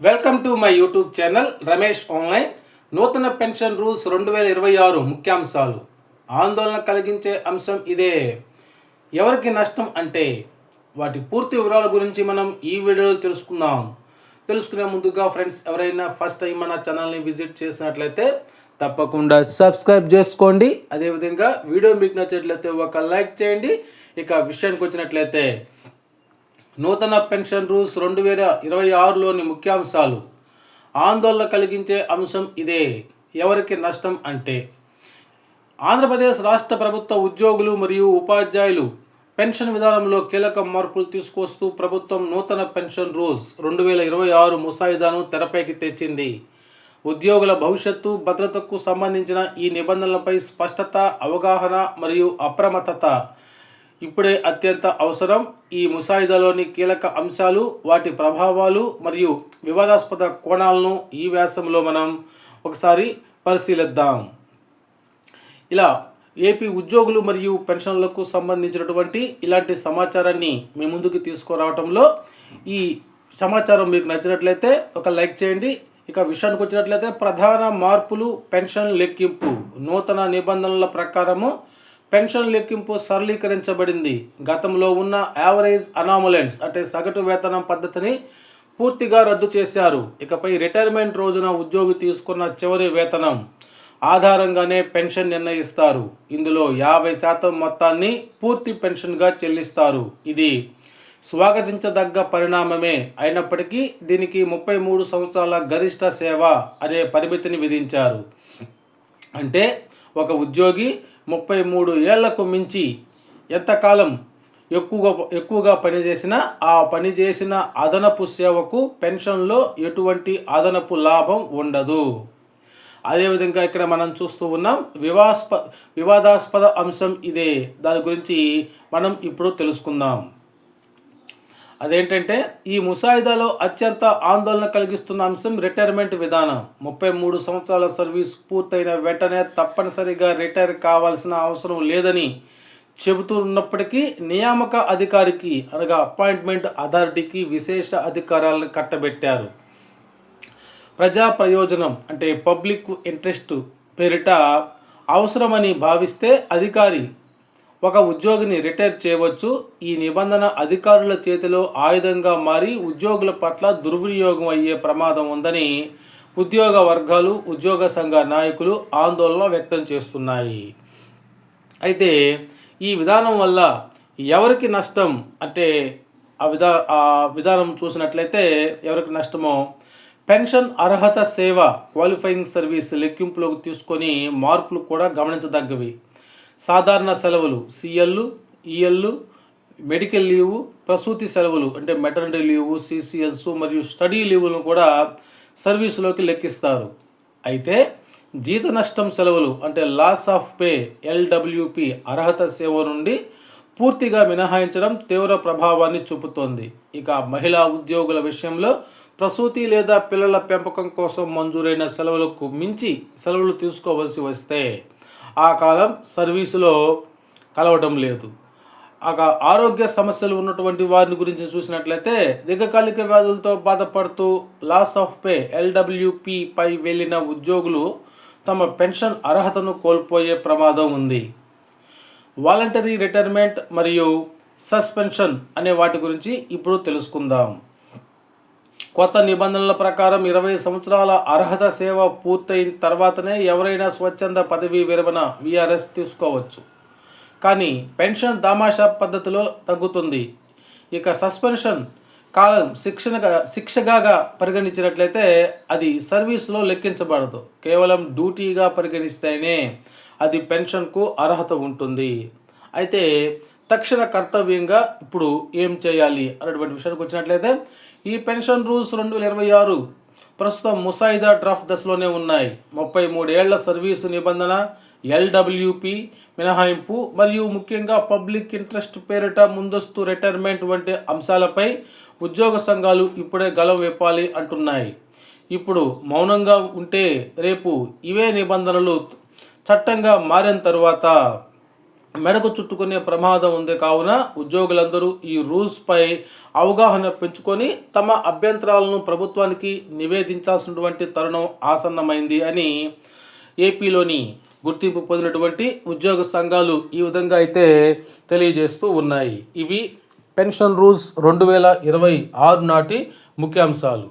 Welcome to my YouTube channel Ramesh online నూతన pension rules రెండు వేల ఇరవై ఆరు ముఖ్యాంశాలు. ఆందోళన కలిగించే అంశం ఇదే. ఎవరికి నష్టం అంటే వాటి పూర్తి వివరాల గురించి మనం ఈ వీడియోలో తెలుసుకుందాం. తెలుసుకునే ముందుగా ఫ్రెండ్స్ ఎవరైనా ఫస్ట్ టైం మన ఛానల్ని విజిట్ చేసినట్లయితే తప్పకుండా సబ్స్క్రైబ్ చేసుకోండి. అదేవిధంగా వీడియో మీకు నచ్చినట్లయితే ఒక లైక్ చేయండి. ఇక విషయానికి వచ్చినట్లయితే నూతన పెన్షన్ రూల్స్ రెండు వేల ఇరవై ఆరులోని ముఖ్యాంశాలు. ఆందోళన కలిగించే అంశం ఇదే. ఎవరికి నష్టం అంటే ఆంధ్రప్రదేశ్ రాష్ట్ర ప్రభుత్వ ఉద్యోగులు మరియు ఉపాధ్యాయులు పెన్షన్ విధానంలో కీలక మార్పులు తీసుకొస్తూ ప్రభుత్వం నూతన పెన్షన్ రూల్స్ రెండు వేల ఇరవై ఆరు ముసాయిదాను తెరపైకి తెచ్చింది. ఉద్యోగుల భవిష్యత్తు భద్రతకు సంబంధించిన ఈ నిబంధనలపై స్పష్టత అవగాహన మరియు అప్రమత్తత ఇప్పుడే అత్యంత అవసరం ఈ ముసాయిదాలోని కీలక అంశాలు వాటి ప్రభావాలు మరియు వివాదాస్పద కోణాలను ఈ వ్యాసంలో మనం ఒకసారి పరిశీలిద్దాం. ఇలా ఏపీ ఉద్యోగులు మరియు పెన్షన్లకు సంబంధించినటువంటి ఇలాంటి సమాచారాన్ని మీ ముందుకు తీసుకురావడంలో ఈ సమాచారం మీకు నచ్చినట్లయితే ఒక లైక్ చేయండి. ఇక విషయానికి వచ్చినట్లయితే ప్రధాన మార్పులు పెన్షన్ లెక్కింపు నూతన నిబంధనల ప్రకారము పెన్షన్ లెక్కింపు సరళీకరించబడింది. గతంలో ఉన్న యావరేజ్ అనాములెన్స్ అంటే సగటు వేతనం పద్ధతిని పూర్తిగా రద్దు చేశారు. ఇకపై రిటైర్మెంట్ రోజున ఉద్యోగి తీసుకున్న చివరి వేతనం ఆధారంగానే పెన్షన్ నిర్ణయిస్తారు. ఇందులో యాభై శాతం మొత్తాన్ని పూర్తి పెన్షన్గా చెల్లిస్తారు. ఇది స్వాగతించదగ్గ పరిణామమే. అయినప్పటికీ దీనికి ముప్పై మూడు సంవత్సరాల గరిష్ట సేవ అనే పరిమితిని విధించారు. అంటే ఒక ఉద్యోగి ముప్పై మూడు ఏళ్ళకు మించి ఎంతకాలం ఎక్కువగా ఎక్కువగా పనిచేసినా ఆ పని చేసిన అదనపు సేవకు పెన్షన్లో ఎటువంటి అదనపు లాభం ఉండదు. అదేవిధంగా ఇక్కడ మనం చూస్తూ ఉన్నాం వివాస్ప వివాదాస్పద అంశం ఇదే. దాని గురించి మనం ఇప్పుడు తెలుసుకుందాం. అదేంటంటే ఈ ముసాయిదాలో అత్యంత ఆందోళన కలిగిస్తున్న అంశం రిటైర్మెంట్ విధానం. ముప్పై మూడు సంవత్సరాల సర్వీస్ పూర్తయిన వెంటనే తప్పనిసరిగా రిటైర్ కావాల్సిన అవసరం లేదని చెబుతూ ఉన్నప్పటికీ నియామక అధికారికి అనగా అపాయింట్మెంట్ అథారిటీకి విశేష అధికారాలను కట్టబెట్టారు. ప్రజా ప్రయోజనం అంటే పబ్లిక్ ఇంట్రెస్ట్ పేరిట అవసరమని భావిస్తే అధికారి ఒక ఉద్యోగిని రిటైర్ చేయవచ్చు. ఈ నిబంధన అధికారుల చేతిలో ఆయుధంగా మారి ఉద్యోగుల పట్ల దుర్వినియోగం అయ్యే ప్రమాదం ఉందని ఉద్యోగ వర్గాలు ఉద్యోగ సంఘ నాయకులు ఆందోళన వ్యక్తం చేస్తున్నాయి. అయితే ఈ విధానం వల్ల ఎవరికి నష్టం అంటే ఆ విధా ఆ విధానం చూసినట్లయితే ఎవరికి నష్టమో పెన్షన్ అర్హత సేవ క్వాలిఫైయింగ్ సర్వీస్ లెక్కింపులోకి తీసుకొని మార్పులు కూడా గమనించదగ్గవి. సాధారణ సెలవులు సిఎల్లు ఈఎల్లు మెడికల్ లీవు ప్రసూతి సెలవులు అంటే మెటర్నిటీ లీవు సిసిఎస్ మరియు స్టడీ లీవులను కూడా సర్వీసులోకి లెక్కిస్తారు. అయితే జీత నష్టం సెలవులు అంటే లాస్ ఆఫ్ పే ఎల్డబ్ల్యూపి అర్హత సేవ నుండి పూర్తిగా మినహాయించడం తీవ్ర ప్రభావాన్ని చూపుతోంది. ఇక మహిళా ఉద్యోగుల విషయంలో ప్రసూతి లేదా పిల్లల పెంపకం కోసం మంజూరైన సెలవులకు మించి సెలవులు తీసుకోవలసి వస్తే ఆ కాలం సర్వీసులో కలవటం లేదు. ఆక ఆరోగ్య సమస్యలు ఉన్నటువంటి వారిని గురించి చూసినట్లయితే దీర్ఘకాలిక వ్యాధులతో బాధపడుతూ లాస్ ఆఫ్ పే ఎల్డబ్ల్యూపి పై వెళ్ళిన ఉద్యోగులు తమ పెన్షన్ అర్హతను కోల్పోయే ప్రమాదం ఉంది. వాలంటరీ రిటైర్మెంట్ మరియు సస్పెన్షన్ అనే వాటి గురించి ఇప్పుడు తెలుసుకుందాం. కొత్త నిబంధనల ప్రకారం ఇరవై సంవత్సరాల అర్హత సేవ పూర్తయిన తర్వాతనే ఎవరైనా స్వచ్ఛంద పదవీ విరమణ విఆర్ఎస్ తీసుకోవచ్చు. కానీ పెన్షన్ దామాషా పద్ధతిలో తగ్గుతుంది. ఇక సస్పెన్షన్ కాలం శిక్షణగా శిక్షగా పరిగణించినట్లయితే అది సర్వీస్లో లెక్కించబడదు. కేవలం డ్యూటీగా పరిగణిస్తేనే అది పెన్షన్కు అర్హత ఉంటుంది. అయితే తక్షణ కర్తవ్యంగా ఇప్పుడు ఏం చేయాలి? అనేటువంటి విషయానికి వచ్చినట్లయితే ఈ పెన్షన్ రూల్స్ రెండు వేల ఇరవై ఆరు ప్రస్తుతం ముసాయిదా డ్రాఫ్ట్ దశలోనే ఉన్నాయి. ముప్పై మూడేళ్ళ సర్వీసు నిబంధన ఎల్డబ్ల్యూపి మినహాయింపు మరియు ముఖ్యంగా పబ్లిక్ ఇంట్రెస్ట్ పేరిట ముందస్తు రిటైర్మెంట్ వంటి అంశాలపై ఉద్యోగ సంఘాలు ఇప్పుడే గలం విప్పాలి అంటున్నాయి. ఇప్పుడు మౌనంగా ఉంటే రేపు ఇవే నిబంధనలు చట్టంగా మారిన తరువాత మెడకు చుట్టుకునే ప్రమాదం ఉంది కావున ఉద్యోగులందరూ ఈ రూల్స్పై అవగాహన పెంచుకొని తమ అభ్యంతరాలను ప్రభుత్వానికి నివేదించాల్సినటువంటి తరుణం ఆసన్నమైంది అని ఏపీలోని గుర్తింపు పొందినటువంటి ఉద్యోగ సంఘాలు ఈ విధంగా అయితే తెలియజేస్తూ ఉన్నాయి. ఇవి పెన్షన్ రూల్స్ రెండు వేల ఇరవై ఆరు నాటి ముఖ్యాంశాలు.